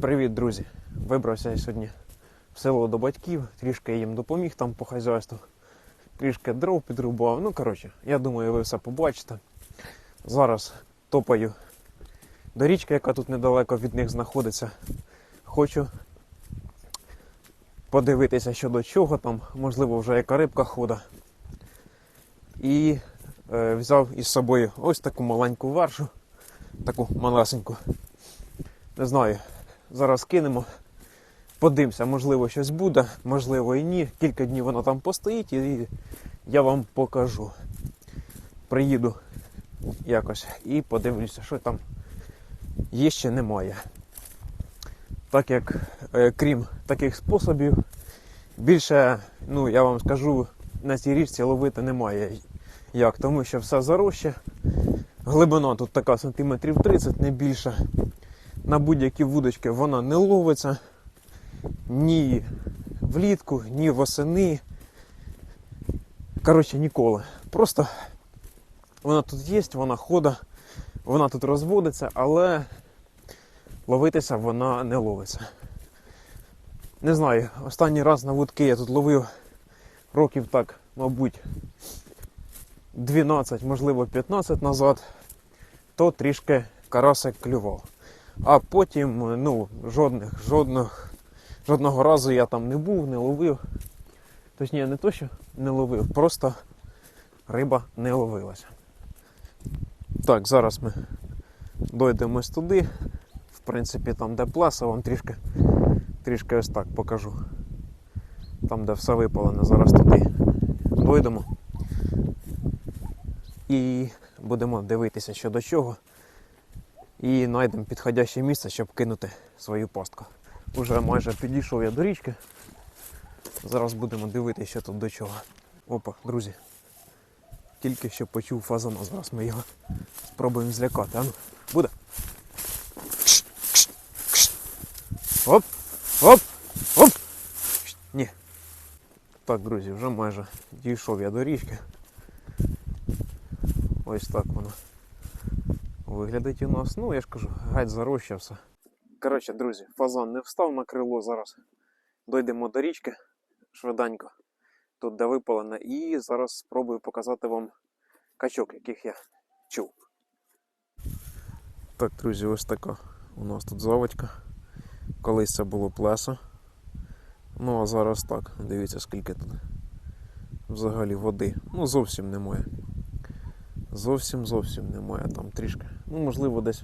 Привіт, друзі! Вибрався я сьогодні в село до батьків, трішки їм допоміг там по хазяйству, трішки дров підрубував. Ну, коротше, я думаю, ви все побачите. Зараз топаю до річки, яка тут недалеко від них знаходиться. Хочу подивитися, що до чого там, можливо, вже яка рибка хода. І е, взяв із собою ось таку маленьку варшу, таку малесеньку. Не знаю, зараз кинемо. Подивимося, можливо, щось буде, можливо і ні. Кілька днів вона там постоїть і я вам покажу. Приїду якось і подивлюся, що там є ще немає. Так як, е, крім таких способів, більше, ну я вам скажу, на цій річці ловити немає. Як? Тому що все заросше. Глибина тут така сантиметрів 30, не більше на будь-які вудочки вона не ловиться ні влітку, ні восени. Коротше, ніколи. Просто вона тут є, вона хода, вона тут розводиться, але ловитися вона не ловиться. Не знаю, останній раз на вудки я тут ловив років так, мабуть, 12, можливо, 15 назад, то трішки карасик клював. А потім, ну, жодних, жодних, жодного разу я там не був, не ловив. Точніше, не то, що не ловив, просто риба не ловилася. Так, зараз ми дойдемось туди. В принципі, там, де пласа, вам трішки, трішки ось так покажу. Там, де все випалене, зараз туди дойдемо. І будемо дивитися, що до чого і знайдемо підходяще місце, щоб кинути свою пастку. Уже майже підійшов я до річки. Зараз будемо дивитися, що тут до чого. Опа, друзі. Тільки що почув фазана, зараз ми його спробуємо злякати. А ну, буде. Оп! Оп! Оп! Ні. Так, друзі, вже майже дійшов я до річки. Ось так воно виглядить у нас. Ну, я ж кажу, геть зарощався. Коротше, друзі, фазан не встав на крило зараз. Дойдемо до річки швиденько, тут де випалене, і зараз спробую показати вам качок, яких я чув. Так, друзі, ось така у нас тут заводька. Колись це було плесо. Ну а зараз так, дивіться, скільки тут взагалі води. Ну, зовсім немає. Зовсім зовсім немає там трішки. Ну, можливо, десь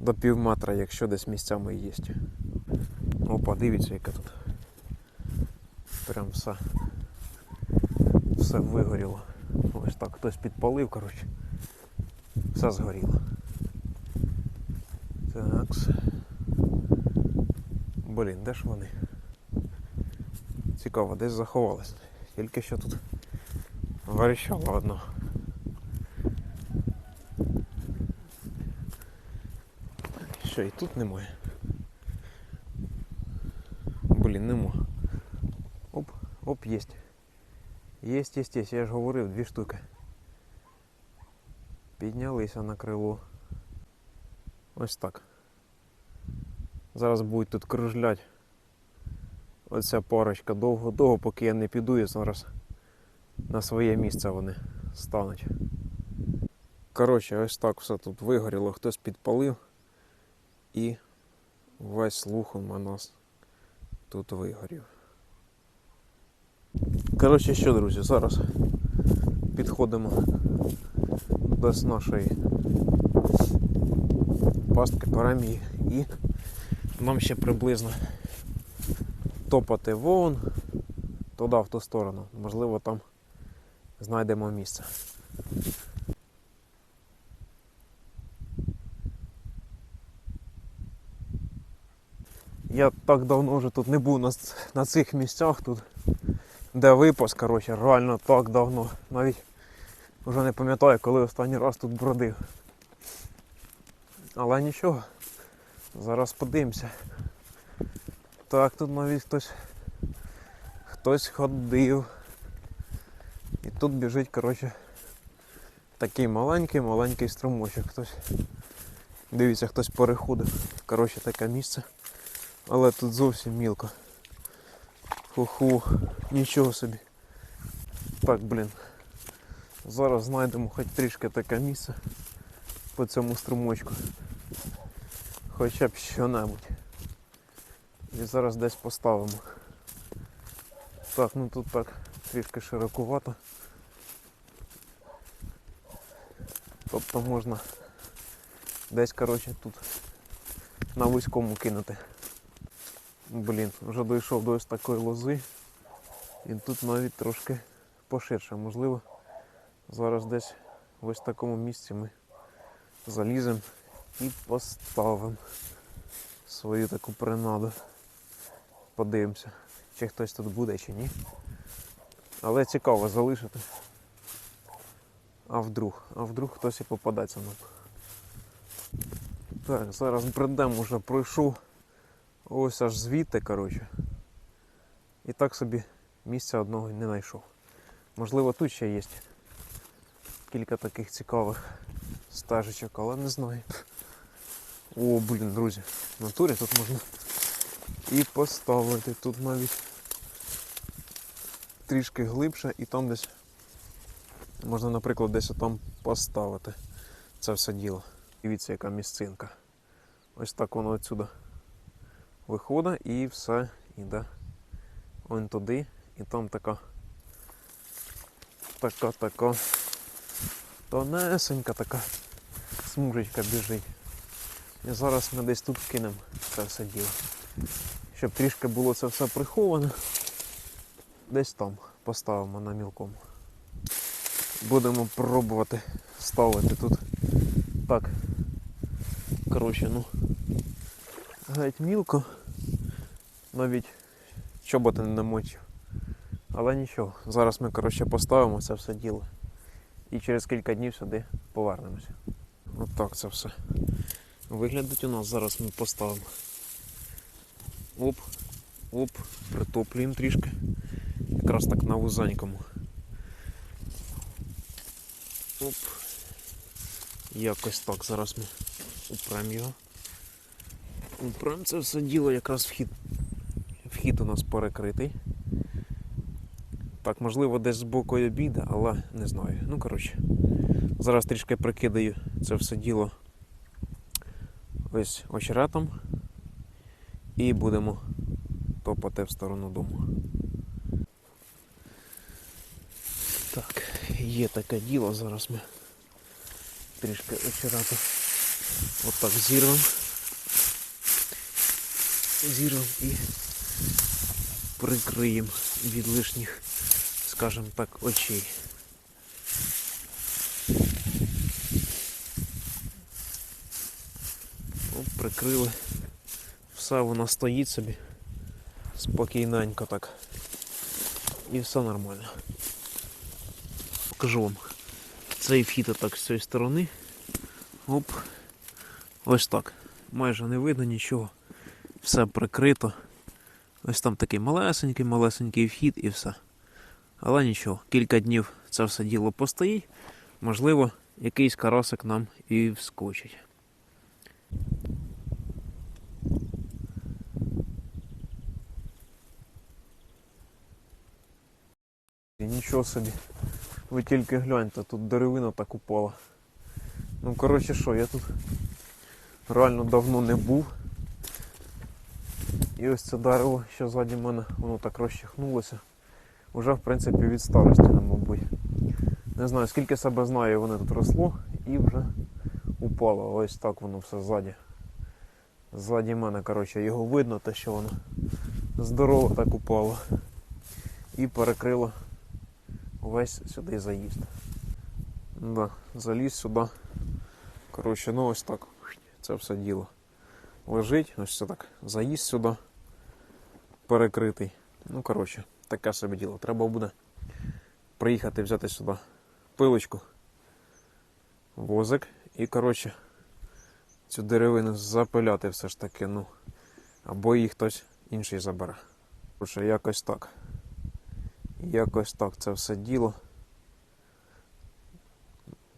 до пів метра, якщо десь місцями є. Опа, дивіться, яке тут. Прям все. Все вигоріло. Ось так хтось підпалив, коротше. Все згоріло. Такс. Блін, де ж вони? Цікаво, десь заховались. Тільки що тут верещало одно. Що і тут немає? Блін, нема. Оп, оп, єсть. Єсть, єсть, єсть, я ж говорив, дві штуки. Піднялися на крило. Ось так. Зараз будуть тут кружлять. Оця парочка довго-довго, поки я не піду, і зараз на своє місце вони стануть. Коротше, ось так все тут вигоріло, хтось підпалив і весь лухом у нас тут вигорів. Коротше, що, друзі, зараз підходимо до нашої пастки парамії і нам ще приблизно топати вон туди в ту сторону. Можливо, там знайдемо місце. Я так давно вже тут не був на, на цих місцях тут, де випас, коротше, реально так давно. Навіть вже не пам'ятаю, коли останній раз тут бродив. Але нічого, зараз подивимося. Так, тут навіть хтось хтось ходив. І тут біжить, коротше, такий маленький-маленький струмочок. Хтось Дивіться, хтось переходив. Коротше, таке місце. Але тут зовсім мілко. Ху-ху, нічого собі. Так, блін. Зараз знайдемо хоч трішки таке місце по цьому струмочку. Хоча б що-небудь. І зараз десь поставимо. Так, ну тут так трішки широкувато. Тобто можна десь, коротше, тут на вузькому кинути. Блін, вже дійшов до ось такої лози. І тут навіть трошки поширше. Можливо, зараз десь в ось такому місці ми заліземо і поставимо свою таку принаду. Подивимося, чи хтось тут буде, чи ні. Але цікаво залишити. А вдруг? А вдруг хтось і попадеться нам. Так, зараз бредем уже пройшов ось аж звідти, коротше. І так собі місця одного не знайшов. Можливо, тут ще є кілька таких цікавих стежечок, але не знаю. О, блін, друзі, в натурі тут можна і поставити. Тут навіть трішки глибше і там десь можна, наприклад, десь там поставити це все діло. Дивіться, яка місцинка. Ось так воно отсюди виходить і все йде он туди. І там така така така тонесенька така смужечка біжить. І зараз ми десь тут кинемо це все діло. Щоб трішки було це все приховане. Десь там поставимо на мілкому. Будемо пробувати ставити тут. Так. Коротше, ну. Геть мілко. Навіть чоботи не намочив. Але нічого. Зараз ми коротше, поставимо це все діло. І через кілька днів сюди повернемося. Отак це все. Виглядить у нас, зараз ми поставимо. Оп, оп, притоплюємо трішки. Якраз так на вузенькому. Оп. Якось так. Зараз ми упрем його. Упрем це все діло, якраз вхід. Вхід у нас перекритий. Так, можливо, десь з боку й обіда, але не знаю. Ну, коротше, зараз трішки прикидаю це все діло ось очеретом і будемо топати в сторону дому. Так, є таке діло, зараз ми трішки очерету отак зірвемо. Зірвемо і прикриємо від лишніх, скажімо так, очей. Оп, прикрили. Все воно стоїть собі. Спокійненько так. І все нормально. Покажу вам. Цей вхід так з цієї сторони. Оп. Ось так. Майже не видно нічого. Все прикрито. Ось там такий малесенький, малесенький вхід і все. Але нічого, кілька днів це все діло постоїть. Можливо, якийсь карасик нам і вскочить. Нічого собі. Ви тільки гляньте, тут деревина так упала. Ну, коротше що, я тут реально давно не був. І ось це дерево, що ззаді мене, воно так розчихнулося. Уже в принципі від старості, мабуть. Не знаю, скільки себе знаю, воно тут росло і вже упало. Ось так воно все ззаді. Ззаді мене, коротше, його видно, те, що воно здорово так упало. І перекрило весь сюди заїзд. Да, заліз сюди. Коротше, ну ось так. Це все діло. Лежить, ось це так. Заїзд сюди перекритий. Ну, коротше, таке собі діло. Треба буде приїхати взяти сюди пилочку, возик і, коротше, цю деревину запиляти все ж таки, ну, або її хтось інший забере. Коротше, якось так. Якось так це все діло.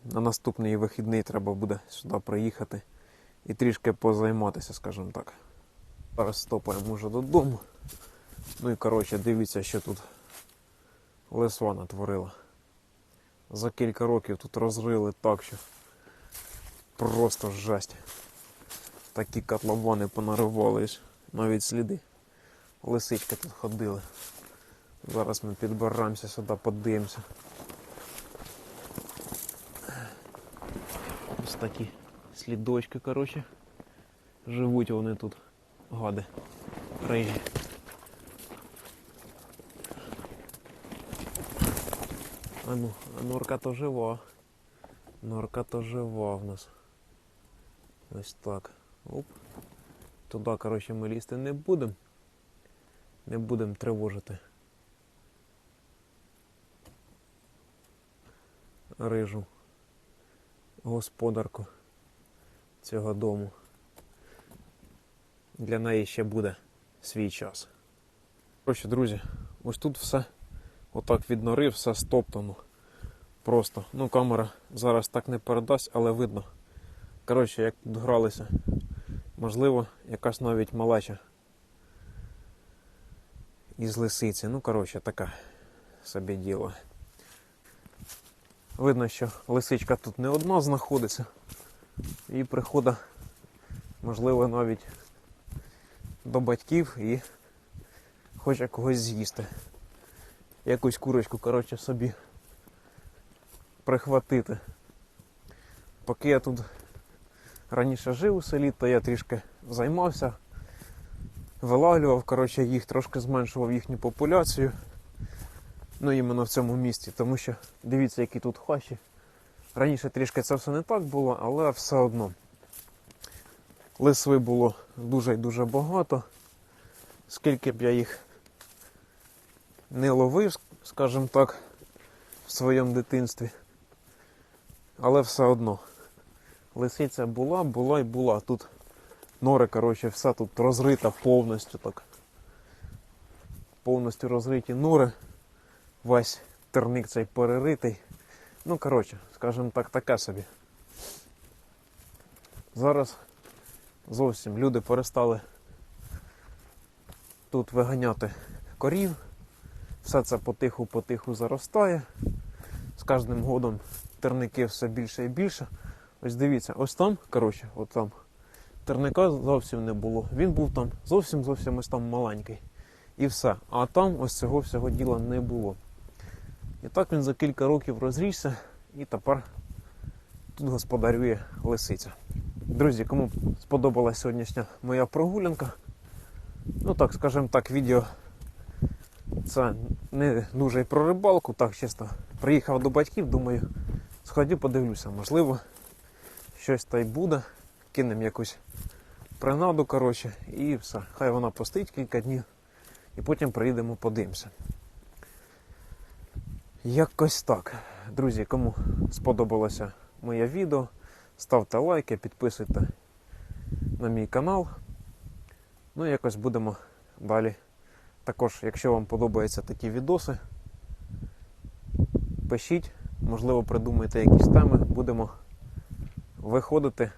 На наступний вихідний треба буде сюди приїхати і трішки позайматися, скажімо так. Зараз стопаємо вже додому. Ну і коротше, дивіться, що тут лисва натворила. За кілька років тут розрили так, що просто жесть. Такі котловани понаривались, навіть сліди. Лисички тут ходили. Зараз ми підберемося сюди, подивимося. Ось такі слідочки, коротше. Живуть вони тут, гади, рижі. А ну, а норка то жива. Норка то жива в нас. Ось так. Оп. Туди, коротше, ми лізти не будемо. Не будемо тривожити. Рижу господарку цього дому. Для неї ще буде свій час. Коротше, друзі, ось тут все отак від нори, все стоптано. Просто. Ну, камера зараз так не передасть, але видно. Коротше, як тут гралися. Можливо, якась навіть малеча із лисиці. Ну, коротше, таке собі діло. Видно, що лисичка тут не одна знаходиться. І приходить, можливо, навіть до батьків і хоче когось з'їсти. Якусь курочку, коротше, собі прихватити. Поки я тут раніше жив у селі, то я трішки займався, вилавлював, коротше, їх, трошки зменшував їхню популяцію. Ну, іменно в цьому місті, тому що дивіться, які тут хащі. Раніше трішки це все не так було, але все одно. Лисви було дуже і дуже багато. Скільки б я їх не ловив, скажімо так, в своєму дитинстві. Але все одно. Лисиця була, була і була. Тут нори, коротше, все тут розрита повністю так. Повністю розриті нори. Весь терник цей переритий. Ну, коротше, скажімо так, таке собі. Зараз зовсім люди перестали тут виганяти корів. Все це потиху-потиху заростає. З кожним годом терники все більше і більше. Ось дивіться, ось там, коротше, от там терника зовсім не було. Він був там зовсім зовсім ось там маленький. І все. А там ось цього всього діла не було. І так він за кілька років розрісся і тепер тут господарює лисиця. Друзі, кому сподобалася сьогоднішня моя прогулянка, ну так, скажімо так, відео це не дуже і про рибалку, так чисто приїхав до батьків, думаю, сходю, подивлюся, можливо, щось та й буде, кинемо якусь принаду, коротше, і все. Хай вона постоїть кілька днів, і потім приїдемо, подивимося. Якось так. Друзі, кому сподобалося моє відео, ставте лайки, підписуйте на мій канал. Ну, якось будемо далі. Також, якщо вам подобаються такі відоси, пишіть, можливо, придумайте якісь теми, будемо виходити,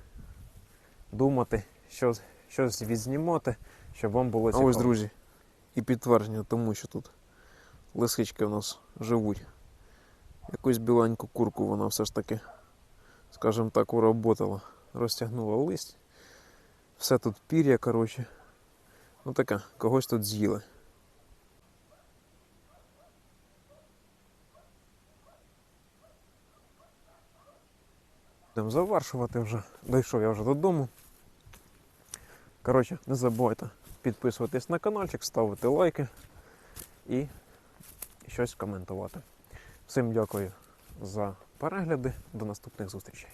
думати, що, щось відзнімати, щоб вам було цікаво. А ось, друзі, і підтвердження тому, що тут лисички у нас живуть. Якусь біленьку курку вона все ж таки, скажімо так, уработала. Розтягнула лист. Все тут пір'я, коротше. Ну таке, когось тут з'їли. Будемо завершувати вже. Дійшов я вже додому. Коротше, не забувайте підписуватись на каналчик, ставити лайки і щось коментувати. Всім дякую за перегляди. До наступних зустрічей.